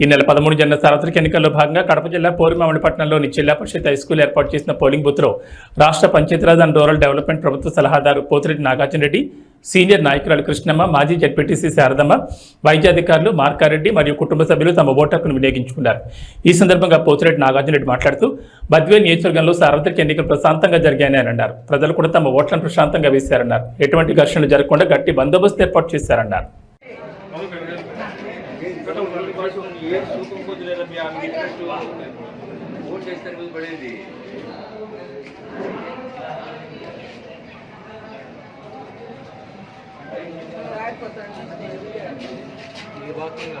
ఈ నెల పదమూడు జరిగిన సార్వత్రిక ఎన్నికల్లో భాగంగా కడప జిల్లా పోరిమామిడిపట్నంలోని జిల్లా పరిషత్ హైస్కూల్ ఏర్పాటు చేసిన పోలింగ్ బూత్లో రాష్ట్ర పంచాయతీరాజ్ అండ్ రూరల్ డెవలప్మెంట్ ప్రభుత్వ సలహాదారు పోతిరెడ్డి నాగార్జున రెడ్డి సీనియర్ నాయకురాలు కృష్ణమ్మ మాజీ జడ్పీటీసీ శారదమ్మ వైద్యాధికారులు మార్కారెడ్డి మరియు కుటుంబ సభ్యులు తమ ఓటు హక్కును వినియోగించుకున్నారు. ఈ సందర్భంగా పోతిరెడ్డి నాగార్జున రెడ్డి మాట్లాడుతూ బద్వే నియోజకవర్గంలో సార్వత్రిక ఎన్నికలు ప్రశాంతంగా జరిగాయని అన్నారు ప్రజలు కూడా తమ ఓట్లను ప్రశాంతంగా వేశారన్నారు. ఎటువంటి ఘర్షణలు జరగకుండా గట్టి బందోబస్తు ఏర్పాటు చేశారన్నారు. ఏం సుఖం పొందలేదా మీ ఆమె ఇంట్రెస్ట్ ఓట్ చేస్తారు మీద పడేది ఈ వాకింగ్